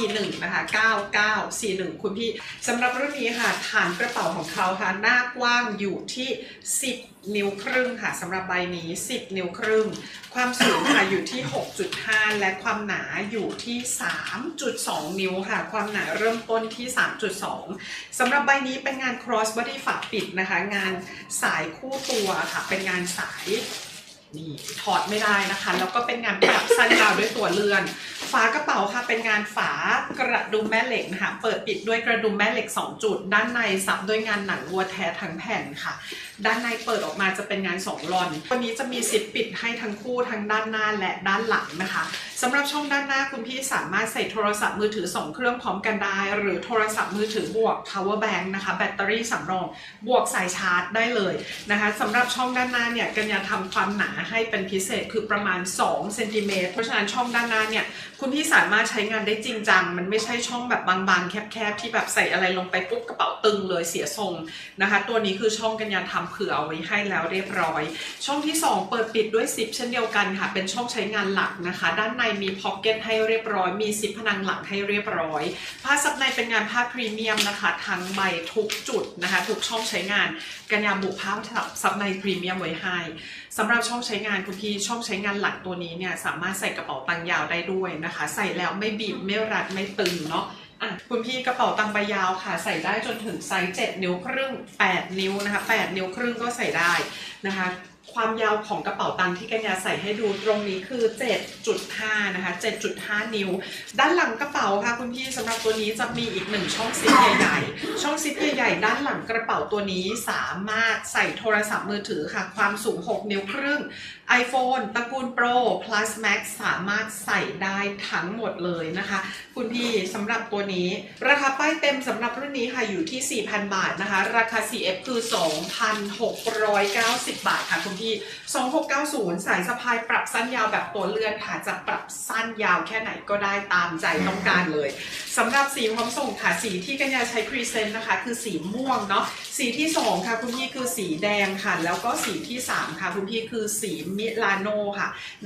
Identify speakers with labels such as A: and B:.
A: 41นะคะ9941 คุณพี่สำหรับรุ่นนี้ค่ะฐานกระเป๋าของเขาค่ะหน้ากว้างอยู่ที่ 10 นิ้วครึ่งค่ะสำหรับใบนี้ 10 นิ้วครึ่ง ความสูงค่ะอยู่ที่ 6.5 และความหนาอยู่ที่ 3.2 นิ้วค่ะ ความหนาเริ่มต้นที่ 3.2สำหรับใบนี้เป็นงาน cross body ฝาปิดนะคะ งานสายคู่ตัวค่ะ เป็นงานสายนี่ถอดไม่ได้นะคะ แล้วก็เป็นงานปรับสั้นยาวด้วยตัวเรือน ฝากระเป๋าค่ะเป็นงานฝากระดุมแม่เหล็กนะคะเปิดปิดด้วยกระดุมแม่เหล็ก 2 จุด ด้านในซับด้วยงานหนังวัวแท้ทั้งแผ่นค่ะ ด้านในเปิดออกมาจะเป็นงาน2ลอนวันนี้จะมีซิปปิดให้ทั้งคู่ทั้งด้านหน้าและด้านหลังนะคะ สำหรับช่องด้านหน้าคุณพี่สามารถใส่โทรศัพท์มือถือ 2 เครื่องพร้อมกันได้ หรือโทรศัพท์มือถือบวก power bank นะคะ แบตเตอรี่สำรอง บวกสายชาร์จได้เลยนะคะสำหรับช่องด้านหน้าเนี่ยกัญญาทำความหนาให้เป็นพิเศษคือประมาณ2เซนติเมตรเพราะฉะนั้นช่องด้านหน้าเนี่ยคุณพี่สามารถใช้งานได้จริงจังมันไม่ใช่ช่องแบบบางๆ แคบๆที่แบบใส่อะไรลงไปปุ๊บกระเป๋าตึงเลยเสียทรงนะคะ ตัวนี้คือช่องกัญญาทำเผื่อเอาไว้ให้แล้วเรียบร้อย ช่องที่ 2 เปิดปิดด้วยซิปเช่นเดียวกันค่ะ เป็นช่องใช้งานหลักนะคะ ด้านในมีพ็อกเก็ตให้เรียบร้อย มีซิปพนังหลังให้เรียบร้อย ผ้าซับในเป็นงานผ้าพรีเมียมนะคะ ทั้งใบทุกจุดนะคะ ทุกช่องใช้งานกัญญาบุผ้าซับในพรีเมียมไว้ให้สำหรับช่องใช้งานคุณพี่ช่องใช้งานหลักตัวนี้เนี่ยสามารถใส่กระเป๋าตังยาวได้ด้วยนะคะ ใส่แล้วไม่บีบไม่รัดไม่ตึงเนาะอะคุณพี่กระเป๋าตังใบยาวค่ะ ใส่ได้จนถึงไซส์7นิ้วครึ่ง 8 นิ้วนะคะ 8 นิ้วครึ่งก็ใส่ได้นะคะ ความยาวของกระเป๋าตังค์ที่กัญญาใส่ให้ดูตรงนี้คือ 7.5 นะคะ 7.5 นิ้ว ด้านหลังกระเป๋าค่ะคุณพี่สำหรับตัวนี้จะมีอีกหนึ่งช่องซิปใหญ่ๆ ช่องซิปใหญ่ๆ ด้านหลังกระเป๋าตัวนี้สามารถใส่โทรศัพท์มือถือค่ะ ความสูง 6 นิ้วครึ่ง iPhone ตระกูล Pro Plus Max สามารถใส่ได้ทั้งหมดเลยนะคะ คุณพี่สำหรับตัวนี้ ราคาป้ายเต็มสำหรับรุ่นนี้ค่ะอยู่ที่ 4,000 บาทนะคะ ราคา CF คือ 2,690 บาทค่ะคุณพี่ 2690 สายสะพายปรับสั้นยาวแบบตัวเลื่อนค่ะจะปรับสั้นยาวแค่ไหนก็ได้ตามใจต้องการเลยสำหรับสีพร้อมส่งค่ะสีที่กัญญาใช้พรีเซนต์นะคะ คือสีม่วงเนาะสีที่ 2 ค่ะคุณพี่คือสีแดงค่ะ แล้วก็สีที่ 3 ค่ะคุณพี่คือสีมิลานโนค่ะนะ